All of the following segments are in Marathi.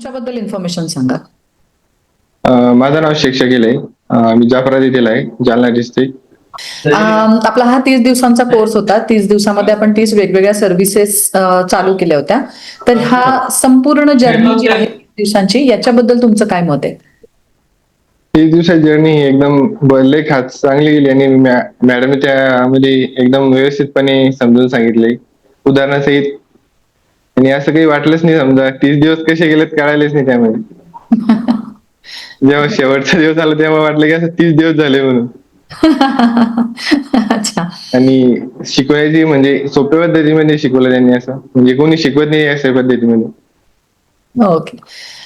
तुमच्याबद्दल इन्फॉर्मेशन सांगा. माझं नाव शकील आहे मी येथील आहे जालना डिस्ट्रिक्ट आपला हा तीस दिवसांचा कोर्स होता. तीस दिवसामध्ये आपण तीस वेगवेगळ्या सर्व्हिसेस चालू केल्या होत्या. तर हा संपूर्ण जर्नी जी आहे दिवसांची याच्याबद्दल तुमचं काय मत आहे? तीस दिवसाची जर्नी एकदम खास चांगली गेली. आणि मॅडम त्यामध्ये एकदम व्यवस्थितपणे समजून सांगितले. उदाहरणासहित आणि असं काही वाटलंच नाही समजा. तीस दिवस कसे गेलेत कळालेच नाही त्यामध्ये. जेव्हा शेवटचा दिवस आला तेव्हा वाटलं की असं तीस दिवस झाले म्हणून. अच्छा. आणि शिकवायची म्हणजे सोप्या पद्धतीमध्ये शिकवलं त्यांनी असं. म्हणजे कोणी शिकवत नाही अशा पद्धतीमध्ये. ओके.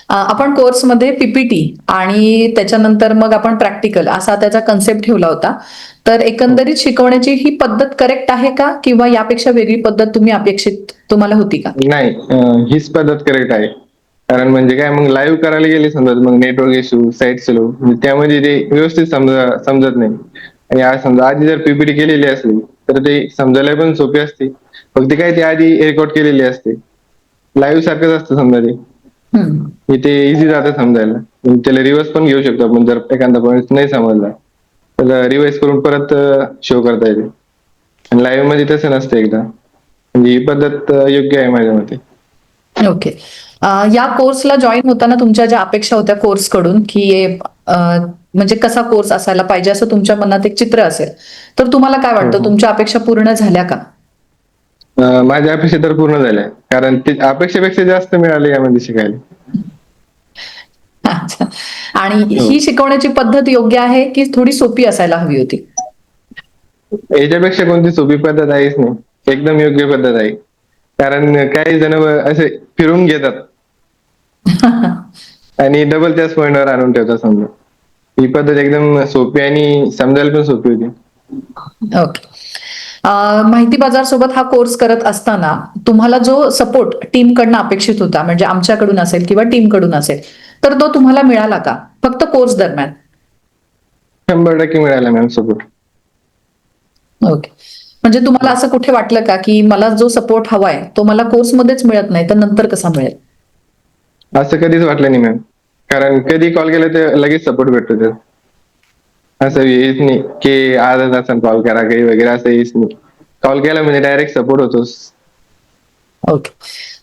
आपण कोर्समध्ये पीपीटी आणि त्याच्यानंतर मग आपण प्रॅक्टिकल असा त्याचा कन्सेप्ट ठेवला होता. तर एकंदरीत शिकवण्याची ही पद्धत करेक्ट आहे का? किंवा यापेक्षा वेगळी पद्धत तुम्ही अपेक्षित तुम्हाला होती का? नाही हीच पद्धत करेक्ट आहे. कारण म्हणजे काय मग लाईव्ह करायला गेले समजा मग नेटवर्क इश्यू साईट स्लो त्यामध्ये ते व्यवस्थित समजा समजत नाही. आणि आज समजा आधी जर पीपीटी केलेली असली तर ते समजायला पण सोपी असते. फक्त काय ते आधी रेकॉर्ड केलेली असते. लाईव्ह सारखंच असतं समजा ते. इथे इझी जातं समजायला. त्याला रिव्हर्स पण घेऊ शकतो आपण जर एखादा पॉईंट नाही समजला तर रिवाइज करून परत शो करता येते. आणि लाईव्हमध्ये तसं नसतं एकदा. म्हणजे ही पद्धत योग्य आहे माझ्या मते. ओके. या कोर्सला जॉईन होताना तुमच्या ज्या अपेक्षा होत्या कोर्सकडून की म्हणजे कसा कोर्स असायला पाहिजे असं तुमच्या मनात एक चित्र असेल. तर तुम्हाला काय वाटतं? हो. तुमच्या अपेक्षा पूर्ण झाल्या का? माझ्या अपेक्षा तर पूर्ण झाल्या. कारण ते अपेक्षेपेक्षा जास्त मिळाले यामध्ये शिकायला. आणि हो. ही शिकवण्याची पद्धत योग्य आहे की थोडी सोपी असायला हवी होती? याच्यापेक्षा कोणती सोपी पद्धत आहेच नाही. एकदम योग्य पद्धत आहे. कारण काही जण असे फिरून घेतात. आणि डबल त्याच पॉईंटवर आणून ठेवतात समजा. ही पद्धत एकदम सोपी आणि समजायला पण सोपी होती. ओके माहिती बाजार सोबत हा कोर्स करत असताना तुम्हाला जो सपोर्ट टीम कडनं अपेक्षित होता म्हणजे आमच्याकडून असेल किंवा टीमकडून असेल तर तो तुम्हाला मिळाला का? फक्त कोर्स दरम्यान. शंभर टक्के मिळाला मॅम सपोर्ट ओके म्हणजे तुम्हाला असं कुठे वाटलं का की मला जो सपोर्ट हवाय तो मला कोर्समध्येच मिळत नाही तर नंतर कसा मिळेल? असं कधीच वाटलं नाही मॅम कारण कधी कॉल केला तर लगेच सपोर्ट भेटतो असं येत नाही की आज असं कॉल करा काही वगैरे असं येत नाही. कॉल केला म्हणजे डायरेक्ट सपोर्ट होतोच. ओके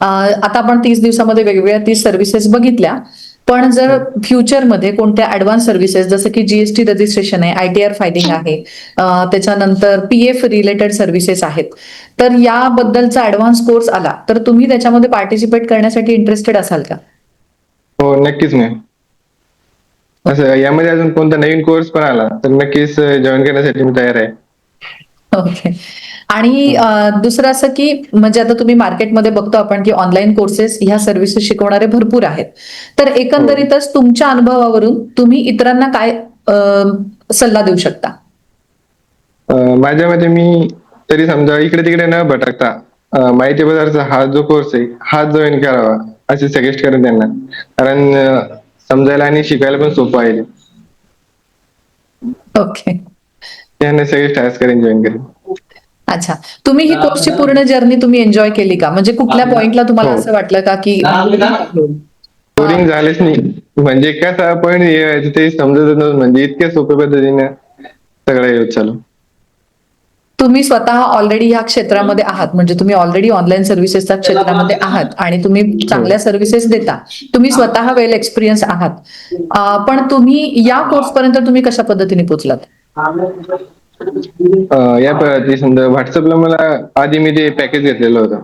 आता आपण तीस दिवसामध्ये वेगवेगळ्या तीस सर्व्हिसेस बघितल्या. पण जर फ्युचरमध्ये कोणत्या ऍडव्हान्स सर्व्हिसेस जसं की जीएसटी रजिस्ट्रेशन आहे आयटीआर फायलिंग आहे अं, त्याच्यानंतर पीएफ रिलेटेड सर्व्हिसेस आहेत. तर याबद्दलचा ऍडव्हान्स कोर्स आला तर तुम्ही त्याच्यामध्ये पार्टिसिपेट करण्यासाठी इंटरेस्टेड असाल का? हो नक्कीच मॅम असं यामध्ये अजून कोणता नवीन कोर्स पण आला? तर नक्कीच जॉईन करण्यासाठी मी तयार आहे. ओके आणि दुसरं असं की म्हणजे आता तुम्ही मार्केटमध्ये बघतो आपण की ऑनलाईन कोर्सेस ह्या सर्व्हिसेस शिकवणारे भरपूर आहेत. तर एकंदरीतच तुमच्या अनुभवावरून तुम्ही इतरांना काय सल्ला देऊ शकता? माझ्या मते मी तरी समजा इकडे तिकडे न भटकता माहिती बाजारचा हा जो कोर्स आहे हा जॉईन करावा असे सजेस्ट करेन त्यांना. कारण समजायला आणि शिकायला पण सोपं आहे. ओके त्यांना हाच करेन जॉईन करेन. अच्छा. तुम्ही ही कोर्सची पूर्ण जर्नी तुम्ही एन्जॉय केली का? म्हणजे कुठल्या पॉइंटला तुम्हाला हो. असं वाटलं का की बोरिंग झालेच नाही. म्हणजे कसा पॉईंट ते समजत नव्हतं. म्हणजे इतक्या सोप्या पद्धतीने सगळं येत चालू तुम्ही स्वतः ऑलरेडी ह्या क्षेत्रामध्ये आहात. म्हणजे तुम्ही ऑलरेडी ऑनलाईन सर्व्हिसेसच्या क्षेत्रामध्ये आहात आणि तुम्ही चांगल्या सर्व्हिसेस देता. तुम्ही स्वतः वेल एक्सपिरियन्स आहात. पण तुम्ही या कोर्स पर्यंत तुम्ही कशा पद्धतीने पोहोचलात? या समजा व्हॉट्सअपला मला आधी मी ते पॅकेज घेतलेलं होतं.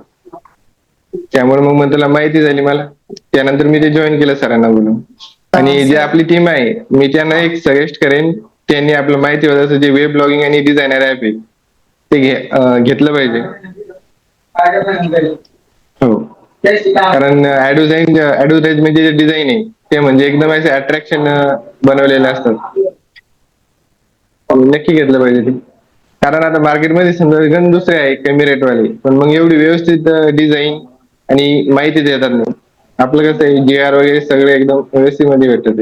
त्यामुळे मग मग त्याला माहिती झाली मला. त्यानंतर मी ते जॉईन केलं सरांना बोलून. आणि जे आपली टीम आहे मी त्यांना एक सजेस्ट करेन त्यांनी आपलं माहिती होतं जे वेब ब्लॉगिंग आणि डिझायनर ऍप आहे ते घेतलं पाहिजे. हो. कारण ऍडव्हर्टाईज ऍडव्हर्टाइजमेंटचे जे डिझाईन आहे ते म्हणजे एकदम असे अट्रॅक्शन बनवलेले असतात. नक्की घेतलं पाहिजे ते. कारण आता मार्केटमध्ये समजा गण दुसरे आहे कमी रेट वाले पण मग एवढी व्यवस्थित डिझाईन आणि माहिती देतात नाही आपलं कसं आहे जी आर वगैरे सगळे एकदम व्यवस्थित मध्ये भेटत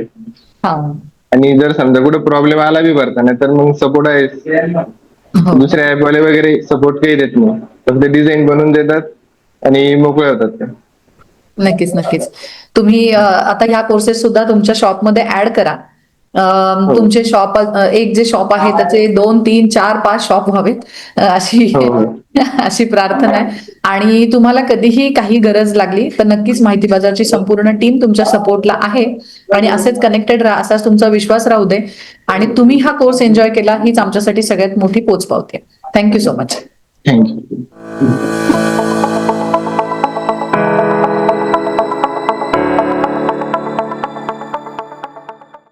हा. आणि जर समजा कुठे प्रॉब्लेम आला बी भरताना तर मग सपोर्ट आहे हो. दुसऱ्या ऍप वाले वगैरे सपोर्ट काही देत नाही फक्त डिझाईन बनवून देतात आणि मोकळे होतात ते नक्कीच नक्कीच तुम्ही आता ह्या कोर्सेस सुद्धा तुमच्या शॉपमध्ये ऍड करा. तुमचे शॉप एक जे शॉप आहे त्याचे दोन तीन चार पाच शॉप व्हावेत. अशी हो. हो अशी प्रार्थना आहे. आणि तुम्हाला कधीही काही गरज लागली तर नक्कीच माहिती बाजारची संपूर्ण टीम तुमच्या सपोर्टला आहे. आणि असेच कनेक्टेड राहा असाच तुमचा विश्वास राहू दे. आणि तुम्ही हा कोर्स एन्जॉय केला हीच आमच्यासाठी सगळ्यात मोठी पोच पावते थँक्यू सो मच थँक्यू